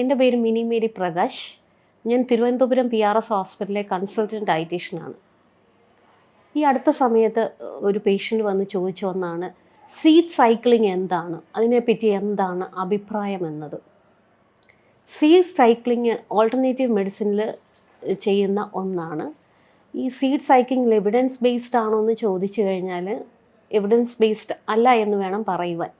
എന്റെ പേര് mini Mary Prakash. ഞാൻ തിരുവനന്തപുരം പി ആർ എസ് ഹോസ്പിറ്റലിലെ കൺസൾട്ടന്റ് ഡയറ്റീഷ്യനാണ് ഈ അടുത്ത സമയത്ത് ഒരു പേഷ്യന്റ് വന്ന് ചോദിച്ച ഒന്നാണ് സീഡ് സൈക്ലിംഗ് എന്താണ്? അതിനെപ്പറ്റി എന്താണ് അഭിപ്രായം എന്നത്? സീഡ് സൈക്ലിംഗ് ഓൾട്ടർനേറ്റീവ് മെഡിസിനിൽ ചെയ്യുന്ന ഒന്നാണ്. ഈ സീഡ് സൈക്ലിംഗ് എവിഡൻസ് ബേസ്ഡ് ആണോ എന്ന് ചോദിച്ചു കഴിഞ്ഞാൽ എവിഡൻസ് ബേസ്ഡ് അല്ല എന്ന് വേണം പറയുവാൻ.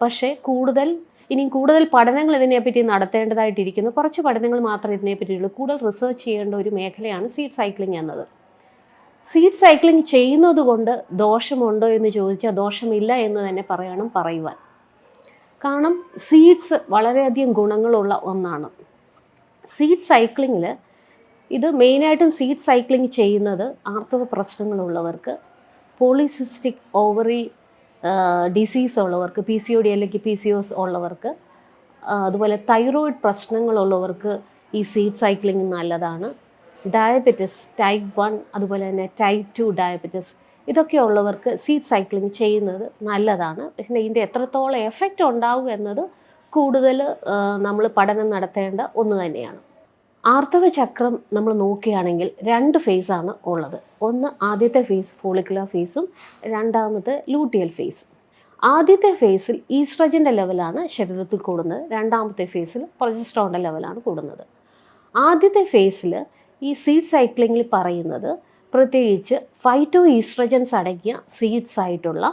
പക്ഷേ കൂടുതൽ ഇനിയും കൂടുതൽ പഠനങ്ങൾ ഇതിനെപ്പറ്റി നടത്തേണ്ടതായിട്ടിരിക്കുന്നു. കുറച്ച് പഠനങ്ങൾ മാത്രമേ ഇതിനെപ്പറ്റിയുള്ളൂ കൂടുതൽ റിസർച്ച് ചെയ്യേണ്ട ഒരു മേഖലയാണ് സീഡ് സൈക്ലിംഗ് എന്നത്. സീഡ് സൈക്ലിംഗ് ചെയ്യുന്നത് കൊണ്ട് ദോഷമുണ്ടോ എന്ന് ചോദിച്ചാൽ ദോഷമില്ല എന്ന് തന്നെ പറയണം പറയുവാൻ. കാരണം സീഡ്സ് വളരെയധികം ഗുണങ്ങളുള്ള ഒന്നാണ്. സീഡ് സൈക്ലിങ്ങിൽ ഇത് മെയിനായിട്ടും സീഡ് സൈക്ലിംഗ് ചെയ്യുന്നത് ആർത്തവ പ്രശ്നങ്ങളുള്ളവർക്ക് പോളിസിസ്റ്റിക് ഓവറി ഡിസീസ് ഉള്ളവർക്ക് പി സി ഒ ഡി അല്ലെങ്കിൽ പി സി ഒസ് ഉള്ളവർക്ക് അതുപോലെ തൈറോയിഡ് പ്രശ്നങ്ങളുള്ളവർക്ക് ഈ സീഡ് സൈക്ലിംഗ് നല്ലതാണ്. ഡയബറ്റിസ് ടൈപ്പ് വൺ അതുപോലെ തന്നെ ടൈപ്പ് ടു ഡയബറ്റിസ് ഇതൊക്കെ ഉള്ളവർക്ക് സീഡ് സൈക്ലിംഗ് ചെയ്യുന്നത് നല്ലതാണ്. പിന്നെ ഇതിന്റെ എത്രത്തോളം എഫക്റ്റ് ഉണ്ടാവും എന്നത് കൂടുതൽ നമ്മൾ പഠനം നടത്തേണ്ട ഒന്ന് തന്നെയാണ്. ആർത്തവ ചക്രം നമ്മൾ നോക്കുകയാണെങ്കിൽ രണ്ട് ഫേസാണ് ഉള്ളത്. ഒന്ന് ആദ്യത്തെ ഫേസ് ഫോളിക്കുലർ ഫേസും രണ്ടാമത്തെ ലൂട്ടിയൽ ഫേസും ആദ്യത്തെ ഫേസിൽ ഈസ്ട്രജന്റെ ലെവലാണ് ശരീരത്തിൽ കൂടുന്നത്. രണ്ടാമത്തെ ഫേസിൽ പ്രൊജസ്ട്രോണിന്റെ ലെവലാണ് കൂടുന്നത്. ആദ്യത്തെ ഫേസിൽ ഈ സീഡ് സൈക്ലിങ്ങിൽ പറയുന്നത് പ്രത്യേകിച്ച് ഫൈറ്റോ ഈസ്ട്രജൻസ് അടങ്ങിയ സീഡ്സ് ആയിട്ടുള്ള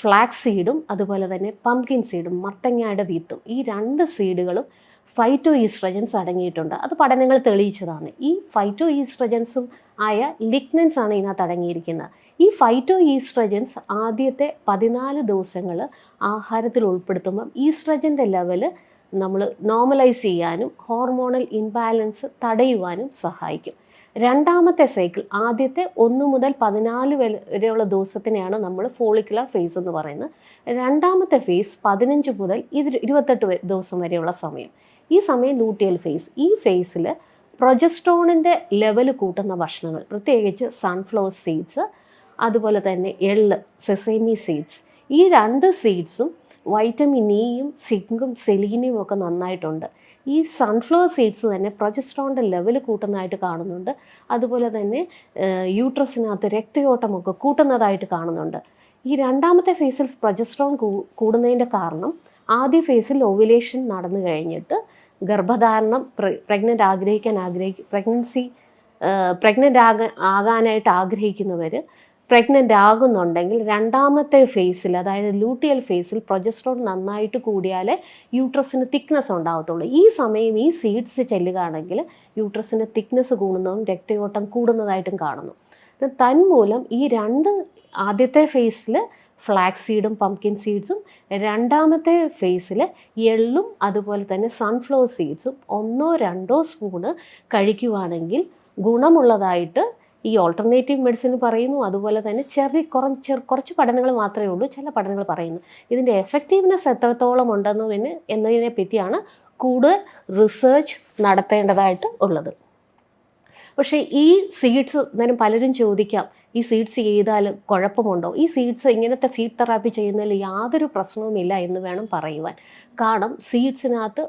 ഫ്ലാക്സ് സീഡും അതുപോലെ തന്നെ പംകിൻ സീഡും മത്തങ്ങയുടെ വിത്തും ഈ രണ്ട് സീഡുകളും ഫൈറ്റോ ഈസ്ട്രജൻസ് അടങ്ങിയിട്ടുണ്ട്. അത് പഠനങ്ങൾ തെളിയിച്ചതാണ്. ഈ ഫൈറ്റോ ഈസ്ട്രജൻസും ആയ ലിഗ്നൻസ് ആണ് ഇതിനകത്ത് അടങ്ങിയിരിക്കുന്നത്. ഈ ഫൈറ്റോ ഈസ്ട്രജൻസ് ആദ്യത്തെ പതിനാല് ദിവസങ്ങൾ ആഹാരത്തിൽ ഉൾപ്പെടുത്തുമ്പം ഈസ്ട്രജന്റെ ലെവൽ നമ്മൾ നോർമലൈസ് ചെയ്യാനും ഹോർമോണൽ ഇൻബാലൻസ് തടയുവാനും സഹായിക്കും. രണ്ടാമത്തെ സൈക്കിൾ ആദ്യത്തെ ഒന്ന് മുതൽ പതിനാല് വരെ- വരെയുള്ള ദിവസത്തിനെയാണ് നമ്മൾ ഫോളിക്കുലർ ഫേസ് എന്ന് പറയുന്നത്. രണ്ടാമത്തെ ഫേസ് പതിനഞ്ച് മുതൽ ഇത് ഇരുപത്തെട്ട് ദിവസം വരെയുള്ള സമയം. ഈ സമയം ലൂട്ടിയൽ ഫേസ് ഈ ഫേസിൽ പ്രൊജസ്ട്രോണിന്റെ ലെവൽ കൂട്ടുന്ന ഭക്ഷണങ്ങൾ പ്രത്യേകിച്ച് സൺഫ്ലവർ സീഡ്സ് അതുപോലെ തന്നെ എള്ള് സെസേമി സീഡ്സ് ഈ രണ്ട് സീഡ്സും വൈറ്റമിൻ ഇയും സിങ്കും സെലീനിയും ഒക്കെ നന്നായിട്ടുണ്ട്. ഈ സൺഫ്ലവർ സീഡ്സ് തന്നെ പ്രൊജസ്ട്രോണിന്റെ ലെവൽ കൂട്ടുന്നതായിട്ട് കാണുന്നുണ്ട്. അതുപോലെ തന്നെ യൂട്രസിനകത്ത് രക്തയോട്ടമൊക്കെ കൂട്ടുന്നതായിട്ട് കാണുന്നുണ്ട്. ഈ രണ്ടാമത്തെ ഫേസിൽ പ്രൊജസ്ട്രോൺ കൂടുന്നതിന്റെ കാരണം ആദ്യ ഫേസിൽ ഓവുലേഷൻ നടന്നു കഴിഞ്ഞിട്ട് ഗർഭധാരണം പ്രഗ്നന്റ് ആഗ്രഹിക്കാൻ ആഗ്രഹിക്കും പ്രഗ്നൻസി പ്രഗ്നന്റ് ആകാനായിട്ട് ആഗ്രഹിക്കുന്നവർ പ്രഗ്നന്റ് ആകുന്നുണ്ടെങ്കിൽ രണ്ടാമത്തെ ഫേസിൽ അതായത് ലൂട്ടിയൽ ഫേസിൽ പ്രൊജസ്ട്രോൺ നന്നായിട്ട് കൂടിയാലേ യൂട്രസിന് തിക്നെസ് ഉണ്ടാകത്തുള്ളൂ ഈ സമയം ഈ സീഡ്സ് ചെല്ലുകയാണെങ്കിൽ യൂട്രസിന് തിക്നെസ് കൂടുന്നതും രക്തയോട്ടം കൂടുന്നതായിട്ടും കാണുന്നു. തന്മൂലം ഈ രണ്ട് ആദ്യത്തെ ഫേസിൽ ഫ്ലാക്സ് സീഡും പംകിൻ സീഡ്സും രണ്ടാമത്തെ ഫേസിൽ എള്ളും അതുപോലെ തന്നെ സൺഫ്ലവർ സീഡ്സും ഒന്നോ രണ്ടോ സ്പൂണ് കഴിക്കുവാണെങ്കിൽ ഗുണമുള്ളതായിട്ട് ഈ ഓൾട്ടർനേറ്റീവ് മെഡിസിൻ പറയുന്നു. അതുപോലെ തന്നെ ചെറിയ കുറച്ച് കുറച്ച് പഠനങ്ങൾ മാത്രമേ ഉള്ളൂ. ചില പഠനങ്ങൾ പറയുന്നു. ഇതിന്റെ എഫക്റ്റീവ്നെസ് എത്രത്തോളം ഉണ്ടെന്നതിന് എന്നതിനെ പറ്റിയാണ് കൂടുതൽ റിസേർച്ച് നടത്തേണ്ടതായിട്ട് ഉള്ളത്. പക്ഷേ ഈ സീഡ്സ് നേരം പലരും ചോദിക്കാം ഈ സീഡ്സ് ചെയ്താൽ കുഴപ്പമുണ്ടോ? ഈ സീഡ്സ് ഇങ്ങനത്തെ സീഡ് തെറാപ്പി ചെയ്യുന്നതിൽ യാതൊരു പ്രശ്നവുമില്ല എന്ന് വേണം പറയുവാൻ. കാരണം സീഡ്സിനകത്ത്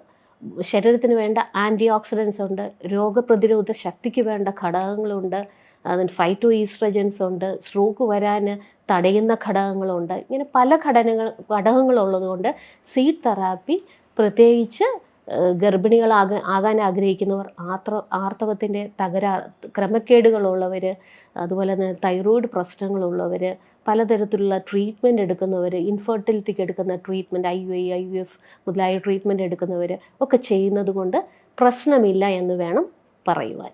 ശരീരത്തിന് വേണ്ട ആന്റി ഓക്സിഡൻസ് ഉണ്ട് രോഗപ്രതിരോധ ശക്തിക്ക് വേണ്ട ഘടകങ്ങളുണ്ട് അതിന് ഫൈറ്റോ ഈസ്ട്രജൻസ് ഉണ്ട് സ്ട്രോക്ക് വരാൻ തടയുന്ന ഘടകങ്ങളുണ്ട്. ഇങ്ങനെ പല ഘടനകൾ ഘടകങ്ങളുള്ളതുകൊണ്ട് സീഡ് തെറാപ്പി പ്രത്യേകിച്ച് ഗർഭിണികൾ ആകാൻ ആഗ്രഹിക്കുന്നവർ ആർത്ര ആർത്തവത്തിന്റെ തകരാർ ക്രമക്കേടുകളുള്ളവർ അതുപോലെ തന്നെ തൈറോയിഡ് പ്രശ്നങ്ങളുള്ളവർ പലതരത്തിലുള്ള ട്രീറ്റ്മെന്റ് എടുക്കുന്നവർ ഇൻഫെർട്ടിലിറ്റിക്ക് എടുക്കുന്ന treatment I U I I V F മുതലായ ട്രീറ്റ്മെന്റ് എടുക്കുന്നവർ ഒക്കെ ചെയ്യുന്നത് കൊണ്ട് പ്രശ്നമില്ല എന്ന് വേണം പറയുവാൻ.